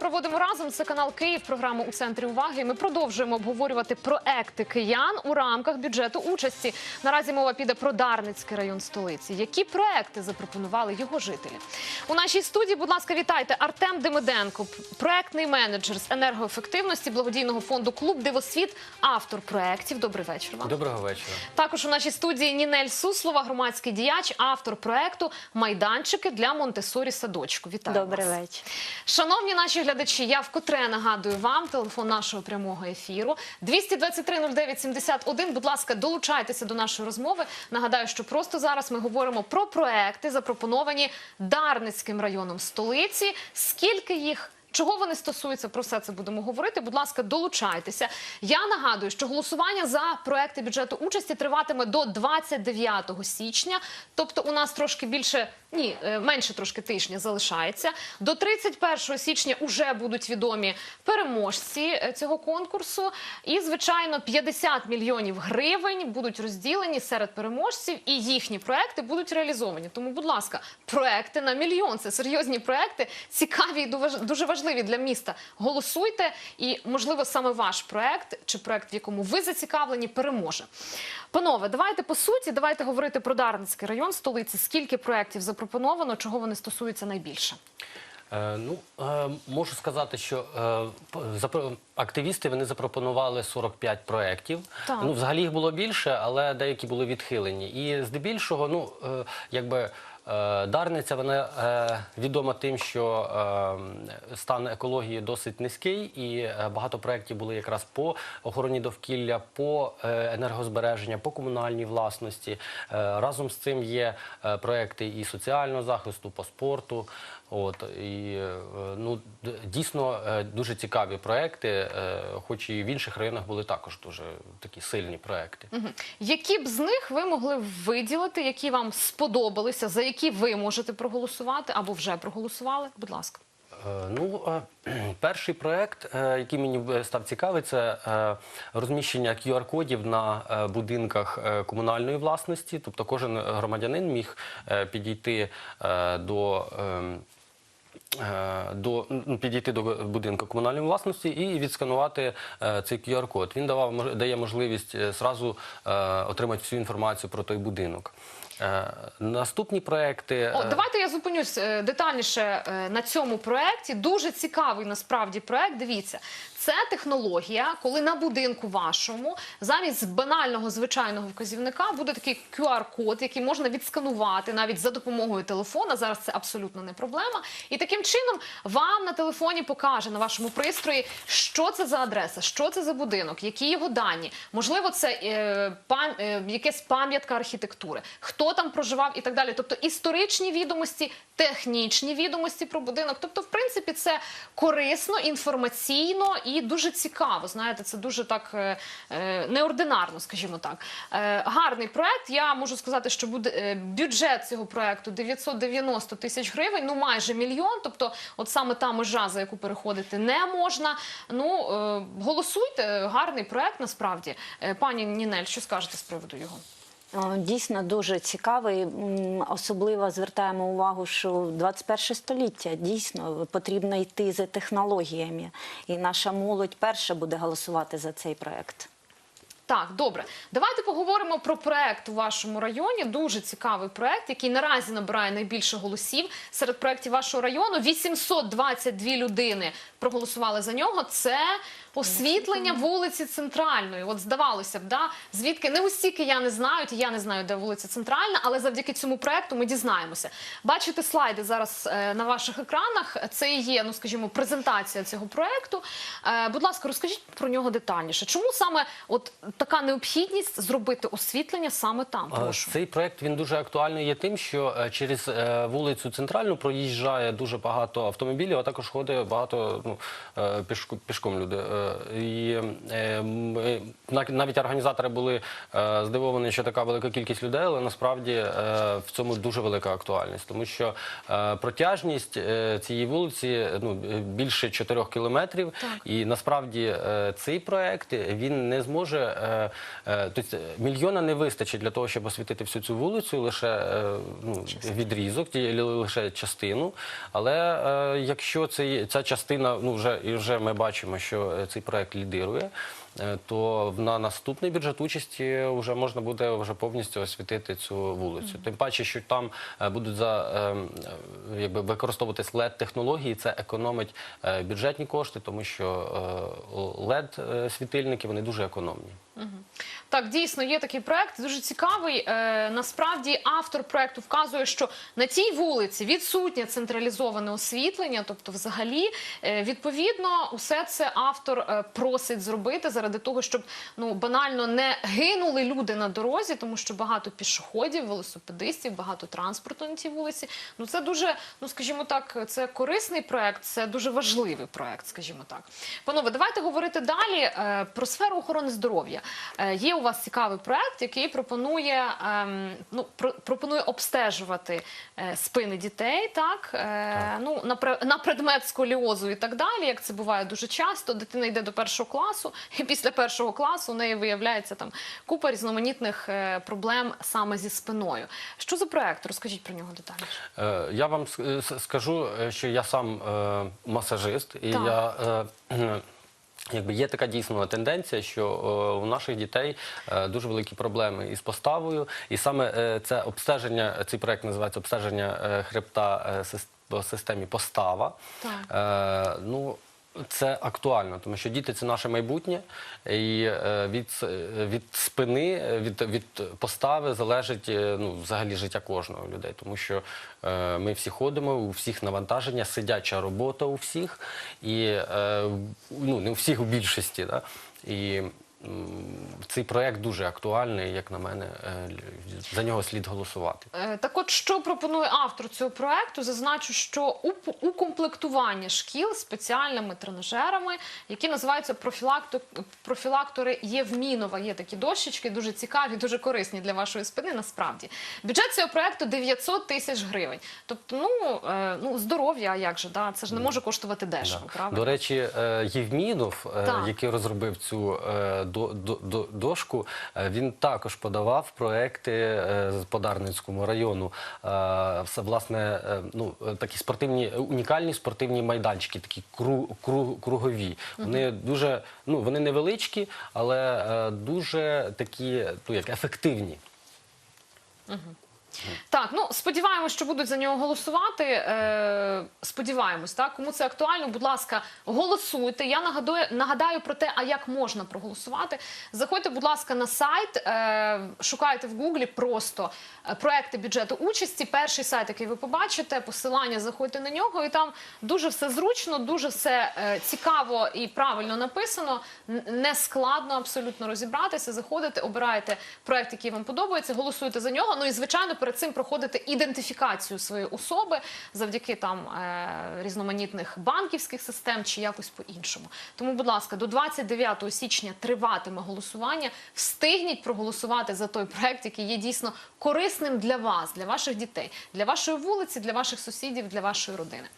Проводимо разом. Це канал Київ. Програму у центрі уваги. Ми продовжуємо обговорювати проекти киян у рамках бюджету участі. Наразі мова піде про Дарницький район столиці. Які проекти запропонували його жителі? У нашій студії, будь ласка, вітайте Артем Демиденко, проектний менеджер з енергоефективності благодійного фонду Клуб Дивосвіт, автор проектів. Добрий вечір вам. Доброго вечора. Також у нашій студії Нінель Суслова, громадський діяч, автор проекту Майданчики для Монтесорі садочку. Вітаю Добрий вечір. Шановні наші глядачі, я вкотре нагадую вам телефон нашого прямого ефіру 223 09 71. Будь ласка, долучайтеся до нашої розмови. Нагадаю, що просто зараз ми говоримо про проекти, запропоновані Дарницьким районом столиці. Скільки їх? Чого вони стосуються, про все це будемо говорити. Будь ласка, долучайтеся. Я нагадую, що голосування за проекти бюджету участі триватиме до 29 січня. Тобто, у нас трошки більше ні, е, менше трошки тижня залишається. До 31 січня вже будуть відомі переможці е, цього конкурсу. І, звичайно, 50 мільйонів гривень будуть розділені серед переможців, і їхні проекти будуть реалізовані. Тому, будь ласка, проекти на мільйон. Це серйозні проекти, цікаві і дуже- дуже важливі для міста. Голосуйте, і можливо саме ваш проект чи проект, в якому ви зацікавлені, переможе. Панове, давайте по суті, давайте говорити про Дарницький район столиці. Скільки проєктів запропоновано, чого вони стосуються найбільше? Е, ну, е, можу сказати, що е, активісти вони запропонували 45 проєктів. Ну, взагалі їх було більше, але деякі були відхилені. І здебільшого, ну, якби. Е, Дарниця вона е, відома тим, що е, стан екології досить низький, і багато проєктів були якраз по охороні довкілля, по енергозбереження, по комунальній власності. Разом з цим є проекти і соціального захисту, по спорту. От і ну дійсно дуже цікаві проекти, хоч і в інших районах були також дуже такі сильні проекти. Які б з них ви могли виділити, які вам сподобалися, за які ви можете проголосувати або вже проголосували? Будь ласка. Е, Ну, е, перший проект, е, який мені став цікавий, це розміщення QR-кодів на будинках комунальної власності. Тобто кожен громадянин міг підійти до. ем, До ну, підійти до будинку комунальної власності і відсканувати цей QR-код. Він давав дає можливість зразу отримати всю інформацію про той будинок. Е, наступні проекти О, е, давайте я зупинюсь е, детальніше на цьому проекті. Дуже цікавий насправді проект. Дивіться, це технологія, коли на будинку вашому замість банального звичайного вказівника буде такий QR-код, який можна відсканувати навіть за допомогою телефона. Зараз це абсолютно не проблема. І таким чином вам на телефоні покаже на вашому пристрої, що це за адреса, що це за будинок, які його дані. Можливо, це е, пам, е, якась пам'ятка архітектури, хто там проживав і так далі. Тобто історичні відомості, технічні відомості про будинок. Тобто, в принципі, це корисно, інформаційно і дуже цікаво. Знаєте, це дуже так е, е, неординарно, скажімо так. Е, гарний проект. Я можу сказати, що буде бюджет цього проекту 990 тисяч гривень, ну майже мільйон. Тобто, от саме та межа, за яку переходити не можна. Ну голосуйте, гарний проект насправді. Пані Нінель, що скажете з приводу його? О, Дійсно дуже цікавий. Особливо звертаємо увагу, що 21 століття дійсно потрібно йти за технологіями, і наша молодь перша буде голосувати за цей проект. Так, добре. Давайте поговоримо про проект у вашому районі. Дуже цікавий проект, який наразі набирає найбільше голосів серед проєктів вашого району. 822 людини проголосували за нього. Це освітлення вулиці Центральної. От здавалося б, да? звідки не усі кияни знають, і я не знаю, де вулиця Центральна, але завдяки цьому проекту ми дізнаємося. Бачите слайди зараз е, на ваших екранах. Це і є, ну скажімо, презентація цього проекту. Е, будь ласка, розкажіть про нього детальніше. Чому саме от така необхідність зробити освітлення саме там? Прошу. Цей проект він дуже актуальний є тим, що е, через вулицю центральну проїжджає дуже багато автомобілів, а також ходить багато ну, пішку- пішком люди. Е, І е, навіть організатори були е, здивовані, що така велика кількість людей, але насправді в цьому дуже велика актуальність, тому що протяжність цієї вулиці ну, більше 4 кілометрів, Так. і насправді цей проект він не зможе тобто мільйона не вистачить для того, щоб освітити всю цю вулицю, лише ну, відрізок, лише частину. Але якщо ця частина, ну вже і вже ми бачимо, що цей проект лідирує. Е, То на наступний бюджет участі вже можна буде вже повністю освітити цю вулицю. Тим паче, що там е, будуть за ем, е, якби використовуватись led технології, це економить бюджетні кошти, тому що led світильники вони дуже економні. Так, дійсно є такий проект, дуже цікавий. Насправді автор проекту вказує, що на цій вулиці відсутнє централізоване освітлення, тобто, взагалі, відповідно, усе це автор просить зробити заради того, щоб ну банально не гинули люди на дорозі, тому що багато пішоходів, велосипедистів, багато транспорту на цій вулиці. Ну це дуже, ну скажімо так, це корисний проект, це дуже важливий проект, скажімо так. Панове, давайте говорити далі е, про сферу охорони здоров'я. Е, Є у вас цікавий проект, який пропонує ем, ну про- пропонує обстежувати е, спини дітей, так, Е, ну на на предмет сколіозу і так далі. Як це буває дуже часто, дитина йде до першого класу, і після першого класу у неї виявляється там купа різноманітних е, проблем саме зі спиною. Що за проект? Розкажіть про нього детальніше. Е, Я вам с- скажу, е, що я сам е, масажист, і Так. я. е, Якби є така дійсно тенденція, що е, у наших дітей е, дуже великі проблеми із поставою, і саме е, це обстеження, цей проект називається обстеження е, хребта е, по системі постава. Так. Е, ну, це актуально, тому що діти це наше майбутнє, і е, від, е, від спини, від, від постави залежить е, ну, взагалі життя кожного людей, тому що е, ми всі ходимо, у всіх навантаження, сидяча робота у всіх, і е, ну, не у всіх у більшості. Да? І цей проект дуже актуальний, як на мене, е, за нього слід голосувати. Е, Так от, що пропонує автор цього проекту? Зазначу, що укомплектування шкіл спеціальними тренажерами, які називаються профілакто- профілактори Євмінова. Є такі дощечки, дуже цікаві, дуже корисні для вашої спини. Насправді бюджет цього проекту 900 тисяч гривень. Тобто, ну, е, ну здоров'я, як же да? Це ж не може коштувати дешево, Да. правда? До речі, Євмінов, Так. який розробив цю дошку, е, він також подавав проекти е, з Подарницькому району. Е, все, Власне, ну, такі спортивні, унікальні спортивні майданчики, такі кру- кру- кругові. Вони дуже, ну, вони невеличкі, але дуже такі, ну, як ефективні. Так, ну сподіваємось, що будуть за нього голосувати. Е, сподіваємось, так кому це актуально, будь ласка, голосуйте. Я нагадую, нагадаю про те, а як можна проголосувати. Заходьте, будь ласка, на сайт, е, шукайте в Гуглі просто е, проекти бюджету участі. Перший сайт, який ви побачите, посилання заходьте на нього, і там дуже все зручно, дуже все е, цікаво і правильно написано. Не складно абсолютно розібратися. Заходите, обираєте проект, який вам подобається, голосуєте за нього. Ну і звичайно, перед цим проходите ідентифікацію своєї особи завдяки там е, різноманітних банківських систем чи якось по-іншому. Тому, будь ласка, до 29 січня триватиме голосування. Встигніть проголосувати за той проект, який є дійсно корисним для вас, для ваших дітей, для вашої вулиці, для ваших сусідів, для вашої родини.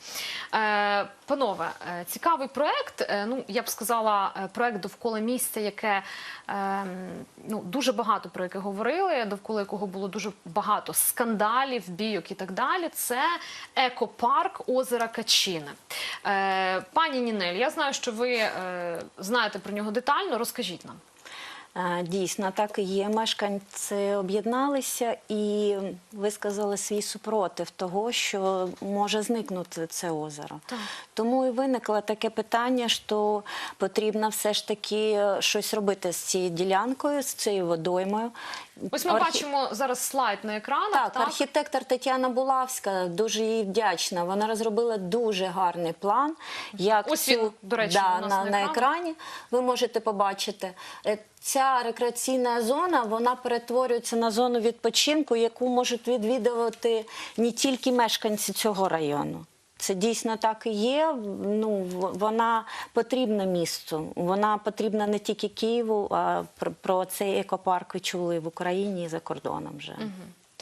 Е, панове, е, цікавий проект. Ну я б сказала, проект довкола місця, яке е, ну дуже багато про яке говорили, довкола якого було дуже багато скандалів, бійок і так далі. Це екопарк озера Качине. Е, пані Нінель, я знаю, що ви е, знаєте про нього детально. Розкажіть нам. Е, Дійсно, так і є. Мешканці об'єдналися і висказали свій супротив того, що може зникнути це озеро. Так. Тому і виникло таке питання, що потрібно все ж таки щось робити з цією ділянкою, з цією водоймою. Ось ми Архі- бачимо зараз слайд на екранах. Так, архітектор Тетяна Булавська дуже їй вдячна. Вона розробила дуже гарний план. Як Ось він, до речі, да, у нас на, на на екрані ви можете побачити. Е, Ця рекреаційна зона вона перетворюється на зону відпочинку, яку можуть відвідувати не тільки мешканці цього району. Це дійсно так і є. Ну вона потрібна місту. Вона потрібна не тільки Києву, а про, про цей екопарк ви чули в Україні і за кордоном вже.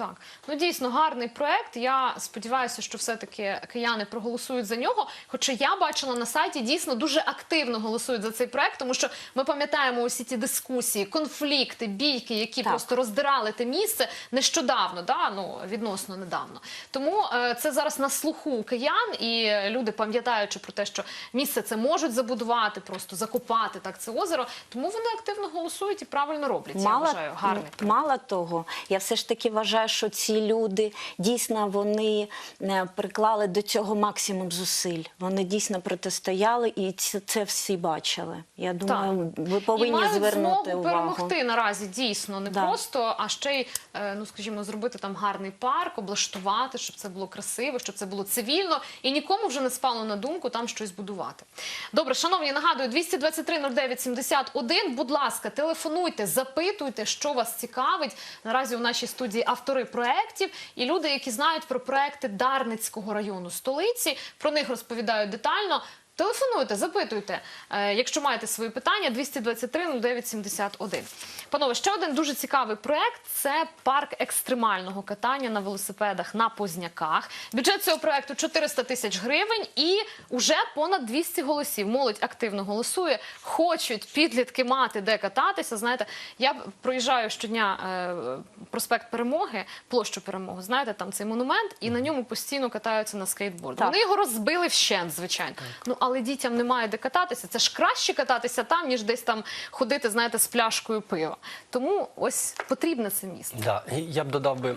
Так, ну дійсно гарний проект. Я сподіваюся, що все-таки кияни проголосують за нього. Хоча я бачила на сайті дійсно дуже активно голосують за цей проект, тому що ми пам'ятаємо усі ті дискусії, конфлікти, бійки, які Так. просто роздирали те місце нещодавно, да? ну відносно недавно. Тому е, це зараз на слуху киян, і люди, пам'ятаючи про те, що місце це можуть забудувати, просто закопати так це озеро. Тому вони активно голосують і правильно роблять. я вважаю, гарний проект. мало того, я все ж таки вважаю, що ці люди дійсно вони е, приклали до цього максимум зусиль. Вони дійсно протистояли, і це, це всі бачили. Я думаю, ви і повинні мають звернути змогу увагу. перемогти наразі дійсно не Да. просто, а ще й е, ну скажімо, зробити там гарний парк, облаштувати, щоб це було красиво, щоб це було цивільно, і нікому вже не спало на думку там щось будувати. Добре, шановні, нагадую, 223 09 71. Будь ласка, телефонуйте, запитуйте, що вас цікавить. Наразі у нашій студії автори проєктів і люди, які знають про проекти Дарницького району столиці. Про них розповідають детально. Телефонуйте, запитуйте, е, якщо маєте свої питання, 223 09 71. Панове, ще один дуже цікавий проект – це парк екстремального катання на велосипедах на Позняках. Бюджет цього проекту 400 тисяч гривень і вже понад 200 голосів. Молодь активно голосує, хочуть підлітки мати де кататися. Знаєте, я проїжджаю щодня е, проспект Перемоги, площу Перемоги. Знаєте, там цей монумент, і на ньому постійно катаються на скейтборді. Вони його розбили вщент, звичайно. Ну але дітям немає де кататися. Це ж краще кататися там, ніж десь там ходити, знаєте, з пляшкою пива. Тому ось потрібне це місце. Да, я б додав би.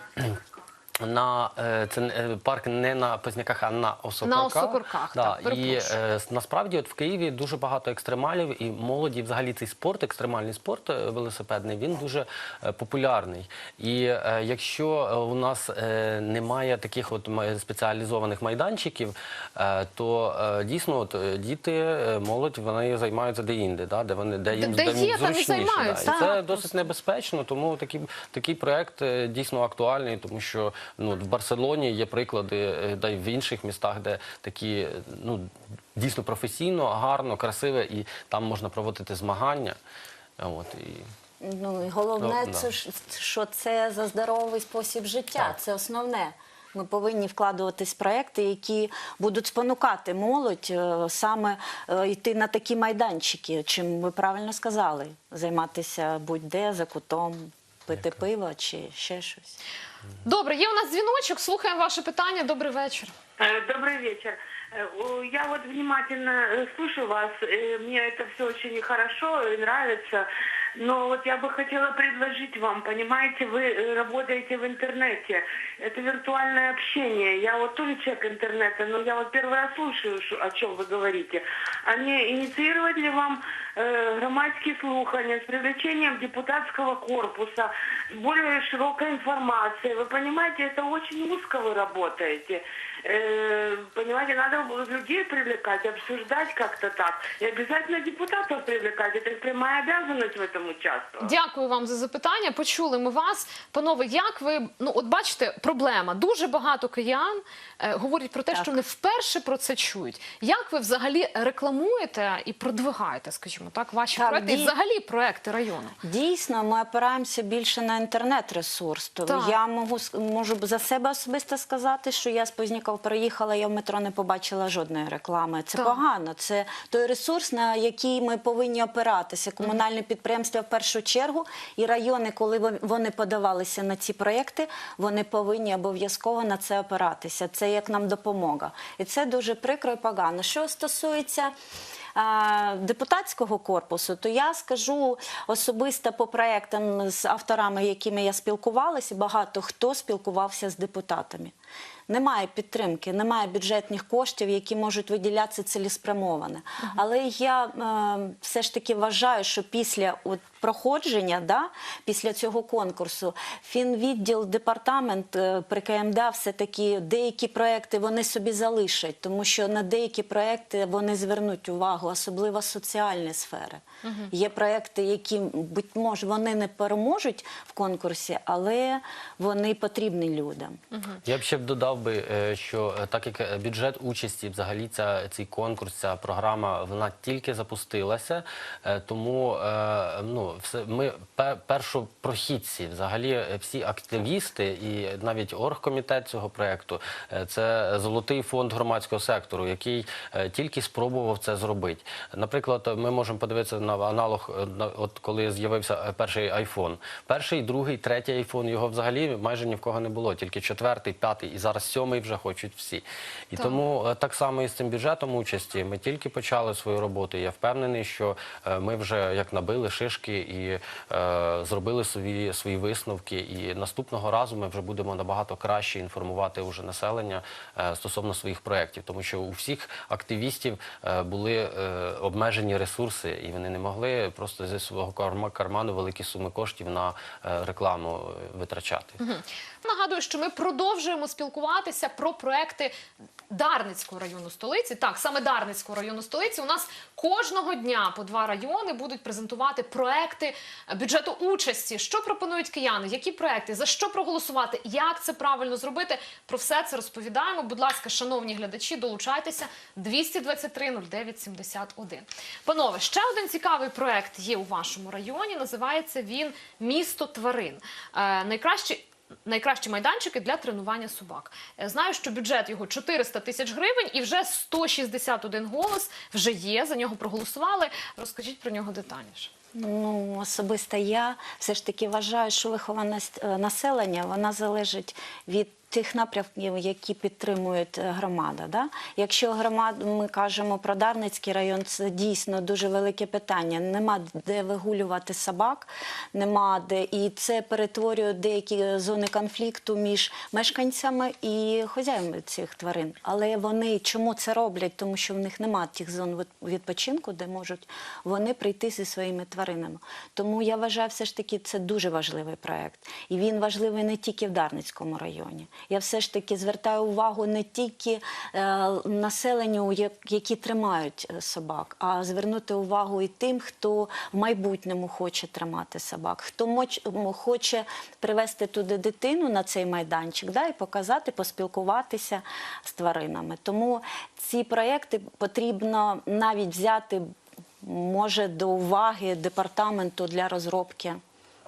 На е, це е, парк не на Позняках, а на Осокорках. На Осокорках, да, так, і е, насправді, от в Києві дуже багато екстремалів і молоді. Взагалі цей спорт, екстремальний спорт е, велосипедний, він дуже популярний. І е, якщо у нас е, немає таких от спеціалізованих майданчиків, е, то е, дійсно от, діти, молодь, вони займаються де-інде, да, де вони де їм, Де їм є, там і зручніше, Да. І так, це просто. досить небезпечно, тому такий, такий проект дійсно актуальний, тому що ну, в Барселоні є приклади, е, да й в інших містах, де такі ну, дійсно професійно, гарно, красиве, і там можна проводити змагання. От, і... Ну і головне, Ну, це ж що це за здоровий спосіб життя. Так. Це основне. Ми повинні вкладуватись в проекти, які будуть спонукати молодь е, саме е, йти на такі майданчики, чим ви правильно сказали, займатися будь-де за кутом, пити пиво чи ще щось. Добре, є у нас дзвіночок. Слухаємо ваше питання. Добрий вечір. Э, Добрый вечер. Э, о, Я вот внимательно э, слушаю вас. э, Мне это все очень хорошо и нравится. Но вот я бы хотела предложить вам, понимаете, вы э, работаете в интернете. Это виртуальное общение. Я вот тоже человек интернета, но я вот первый раз слушаю, ш- о чем вы говорите. А не инициировать ли вам э, громадские слухания с привлечением депутатского корпуса, с более широкой информацией? Вы понимаете, это очень узко вы работаете. Э, понимаете, надо было людей привлекать, обсуждать как-то так. И обязательно депутатов привлекать. Это их прямая обязанность в этом участвовать. Дякую вам за запитання. Почули ми вас. Панове, як ви ну от бачите, проблема. Дуже багато киян е, говорять про те, Так. що не вперше про це чують. Як ви взагалі рекламуєте і продвигаєте, скажімо так, ваші Так, проекти і дій- взагалі проекти району? Дійсно, ми опираємося більше на інтернет-ресурс. То Так. я можу, с- можу за себе особисто сказати, що я з Позняков приїхала, я в метро не побачила жодної реклами. Це Так. погано. Це той ресурс, на який ми повинні опиратися. Комунальне підприємство в першу чергу і райони, коли вони подавалися на ці проекти, вони повинні обов'язково на це опиратися. Це як нам допомога. І це дуже прикро і погано. Що стосується депутатського корпусу, то я скажу особисто по проектам з авторами, якими я спілкувалася, багато хто спілкувався з депутатами. Немає підтримки, немає бюджетних коштів, які можуть виділятися цілеспрямовано. Але я е, все ж таки вважаю, що після от, проходження, да, після цього конкурсу, фінвідділ, департамент е, при КМДА все-таки деякі проекти вони собі залишать, тому що на деякі проекти вони звернуть увагу, особливо соціальні сфери. Є проекти, які, будь може, вони не переможуть в конкурсі, але вони потрібні людям. Я б ще б додав би, е, що е, так як е, бюджет участі, взагалі ця цей конкурс, ця програма, вона тільки запустилася, тому ну все ми першопрохідці, взагалі всі активісти і навіть оргкомітет цього проекту, це золотий фонд громадського сектору, який тільки спробував це зробити. Наприклад, ми можемо подивитися на аналог, е, на- от коли з'явився е, перший айфон. Перший, другий, третій айфон його взагалі майже ні в кого не було, тільки четвертий, п'ятий, і зараз сьомий вже хочуть всі. І Так. тому е, так само і з цим бюджетом участі. Ми тільки почали свою роботу. Я впевнений, що ми вже як набили шишки і е, зробили свої, свої висновки. І наступного разу ми вже будемо набагато краще інформувати уже населення е, стосовно своїх проєктів, тому що у всіх активістів е, були е, обмежені ресурси, і вони не могли просто зі свого карма- карману великі суми коштів на е, рекламу е, витрачати. Нагадую, що ми продовжуємо спілкуватися про проекти Дарницького району столиці. Так, саме Дарницького району столиці. У нас кожного дня по два райони будуть презентувати проекти бюджету участі. Що пропонують кияни? Які проекти? За що проголосувати? Як це правильно зробити? Про все це розповідаємо. Будь ласка, шановні глядачі, долучайтеся 223 09 71. Панове, ще один цікавий проект є у вашому районі. Називається він Місто тварин. Е, найкраще Найкращі майданчики для тренування собак. Е, Знаю, що бюджет його 400 тисяч гривень, і вже 161 голос вже є. За нього проголосували. Розкажіть про нього детальніше. Ну, особисто я все ж таки вважаю, що вихованість е, населення вона залежить від тих напрямків, які підтримують е, громада. Да? Якщо громад, ми кажемо про Дарницький район, це дійсно дуже велике питання. Нема де вигулювати собак, нема де, і це перетворює деякі зони конфлікту між мешканцями і хазяїнами цих тварин. Але вони чому це роблять? Тому що в них немає тих зон від- відпочинку, де можуть вони прийти зі своїми тваринами. Тому я вважаю, все ж таки, це дуже важливий проект. І він важливий не тільки в Дарницькому районі. Я все ж таки звертаю увагу не тільки е, населенню, які тримають е, собак, а звернути увагу і тим, хто в майбутньому хоче тримати собак, хто хоче привезти туди дитину на цей майданчик, да, і показати, поспілкуватися з тваринами. Тому ці проекти потрібно навіть взяти, може, до уваги департаменту для розробки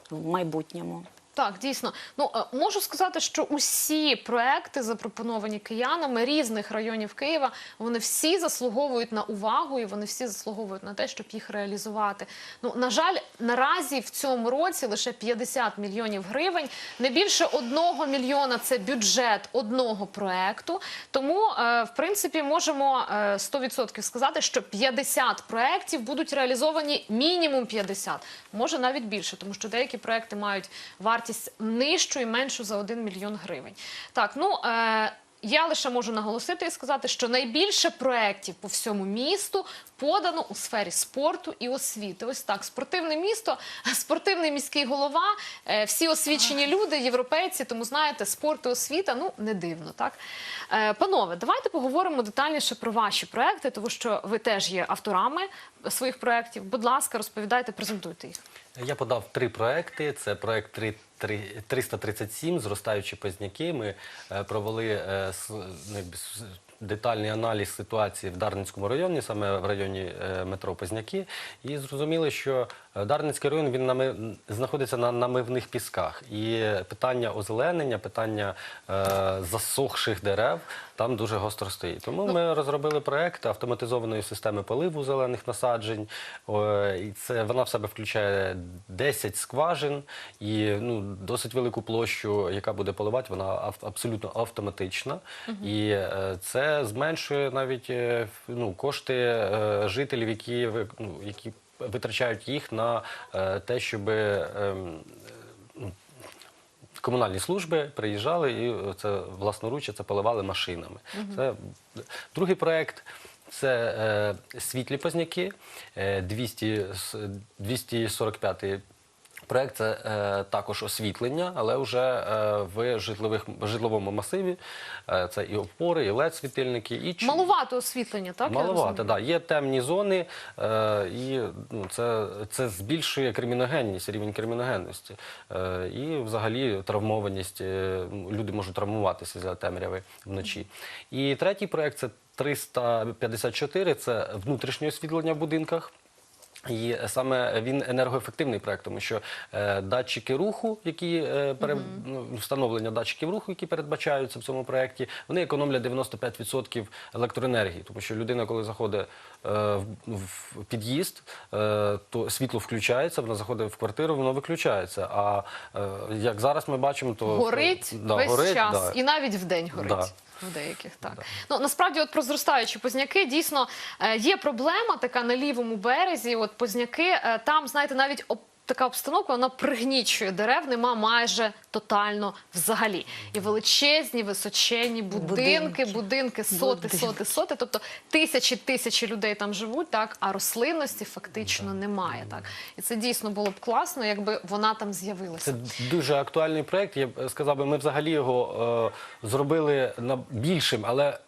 в майбутньому. Так, дійсно. Ну е, можу сказати, що усі проекти, запропоновані киянами різних районів Києва, вони всі заслуговують на увагу і вони всі заслуговують на те, щоб їх реалізувати. Ну на жаль, наразі в цьому році лише 50 мільйонів гривень. Не більше одного мільйона це бюджет одного проекту. Тому, е, в принципі, можемо е, 100% сказати, що 50 проєктів будуть реалізовані мінімум 50, може навіть більше, тому що деякі проекти мають вартість нижчу і меншу за 1 мільйон гривень. Так, ну. Е, я лише можу наголосити і сказати, що найбільше проєктів по всьому місту подано у сфері спорту і освіти. Ось так, спортивне місто, спортивний міський голова, е, всі освічені люди, європейці. Тому знаєте, спорт і освіта ну не дивно. Так, Е, панове, давайте поговоримо детальніше про ваші проекти, тому що ви теж є авторами своїх проєктів. Будь ласка, розповідайте, презентуйте їх. Я подав три проекти. Це проект 3, 3, 337 зростаючі позняки. Ми е, провели е, ну, детальний аналіз ситуації в Дарницькому районі, саме в районі е, метро Позняки, і зрозуміли, що Дарницький район він нами, знаходиться на намивних пісках. І питання озеленення, питання е, засохших дерев там дуже гостро стоїть. Тому ми розробили проект автоматизованої системи поливу зелених насаджень. О, і це вона в себе включає 10 скважин і ну, досить велику площу, яка буде поливати, вона ав- абсолютно автоматична. І е, це зменшує навіть е, ну, кошти е, жителів, які, ну, які витрачають їх на е, те, щоб. ем, комунальні служби приїжджали і це власноруч це поливали машинами. Це другий проект. Це е, світлі позняки, е, 200, 245 Проект це е, також освітлення, але вже е, в житлових житловому масиві. Е, це і опори, і led світильники, і чи- Малувато освітлення, так? я Маловато, да. Є темні зони, е, і ну, це, це збільшує криміногенність, рівень криміногенності. Е, і взагалі травмованість. е, люди можуть травмуватися за темряви вночі. І третій проект це 354, це внутрішнє освітлення в будинках. І саме він енергоефективний проект, тому що е, датчики руху, які е, пере, ну, встановлення датчиків руху, які передбачаються в цьому проекті, вони економлять 95% електроенергії, тому що людина, коли заходить е, в, в під'їзд, е, то світло включається, вона заходить в квартиру, воно виключається. А е, як зараз ми бачимо, то Горить да, весь горить, час да. і навіть вдень горить. Да. В деяких так ну насправді, от про зростаючі позняки дійсно е, є проблема така на лівому березі. От позняки е, там, знаєте, навіть така обстановка вона пригнічує дерев, нема майже тотально взагалі. І величезні, височенні будинки, будинки, Будинки. соти, Будинки. соти, соти. Тобто тисячі тисячі людей там живуть, так а рослинності фактично немає. Так і це дійсно було б класно, якби вона там з'явилася. Це дуже актуальний проєкт. Я б сказав би, ми взагалі його е, зробили на більшим, але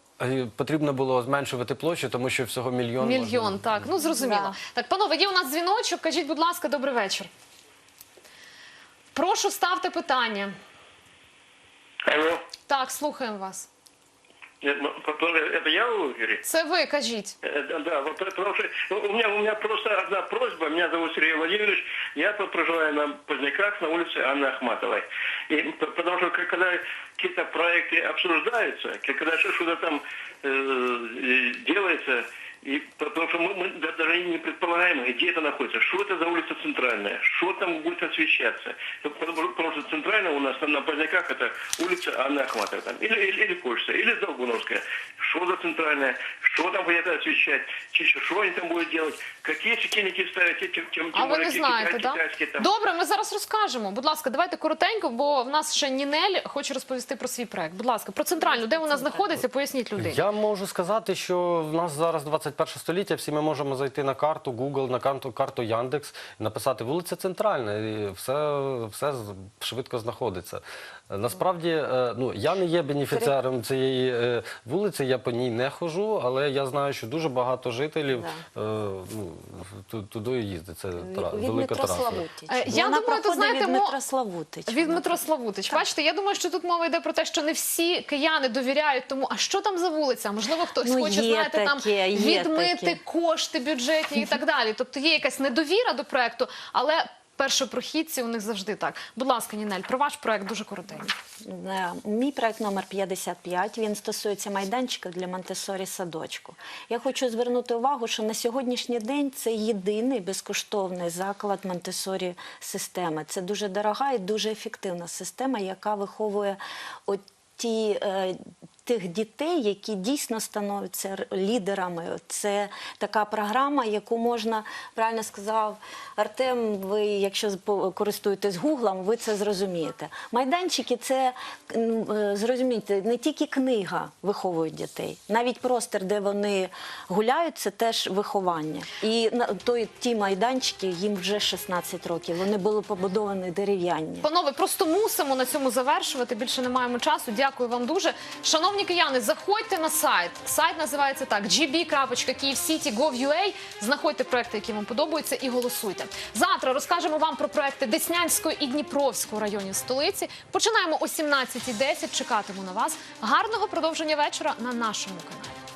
потрібно було зменшувати площу, тому що всього мільйон. Мільйон, можна- так. Ну зрозуміло. Да. Так, панове, є у нас дзвіночок. Кажіть, будь ласка, добрий вечір. Прошу ставте питання. Алло, Так, слухаємо вас. Э, ну, это я в эфире? Це ви кажіть. Э, да, Да, вот потому что ну, у меня, у меня просто одна просьба. Меня зовут Сергей Владимирович. Я тут проживаю на Поздняках на улице Анны Ахматовой. И, п- потому что к- когда какие-то проекты обсуждаются, к- когда что- что-то там э, э, делается, и потому что мы, мы да- даже не предполагаем, где это находится, что это за улица центральная, что там будет освещаться. Ну, Потому, что- потому что центральная у нас там на Поздняках это улица Анны Ахматовой, там, или, или, или Кольца, или Долгуновская. Что за центральная, что там будет освещать, чи- что они там будут делать, какие светильники ставить, тем, тем, А тем ви не знаєте, так? китайские там. Добре, ми зараз розкажемо. Будь ласка, давайте коротенько, бо в нас ще Нінель хоче розповісти про свій проект. Будь ласка, про центральну, де вона знаходиться, поясніть людині. Я можу сказати, що в нас зараз 21 століття. Всі ми можемо зайти на карту Google, на карту, карту Яндекс, написати вулиця Центральна, і все, все швидко знаходиться. Насправді, е, ну я не є бенефіціаром цієї е, вулиці, я по ній не ходжу, але я знаю, що дуже багато жителів е, ну, ту- туди їздить. Це тра- від велика траса. Е, я Вона думаю, то, проходить знаєте, від мо- метро Славутич. Від Вона Дмитро Славутич. Бачите, я думаю, що тут мова йде про те, що не всі кияни довіряють тому, а що там за вулиця? Можливо, хтось Ну, хоче, є знаєте, там таке, є відмити таке. кошти бюджетні і так далі. Тобто є якась недовіра до проекту, але першопрохідці у них завжди так. Будь ласка, Нінель, про ваш проект дуже коротенько. Е, Мій проект номер 55, він стосується майданчика для Монтесорі садочку. Я хочу звернути увагу, що на сьогоднішній день це єдиний безкоштовний заклад Монтесорі системи. Це дуже дорога і дуже ефективна система, яка виховує от ті. Тих дітей, які дійсно становляться лідерами, це така програма, яку можна правильно сказав Артем. Ви, якщо користуєтесь гуглом, ви це зрозумієте. Майданчики це е, не тільки книга виховує дітей, навіть простір, де вони гуляють, це теж виховання. І той ті майданчики їм вже 16 років. Вони були побудовані дерев'яні. Панове, просто мусимо на цьому завершувати. Більше не маємо часу. Дякую вам дуже. Шановні кияни, заходьте на сайт. Сайт називається так: gb.kyiv.city.gov.ua. Знаходьте проекти, які вам подобаються, і голосуйте. Завтра розкажемо вам про проекти Деснянської і Дніпровської районів столиці. Починаємо о 17.10. Чекатиму на вас. Гарного продовження вечора на нашому каналі.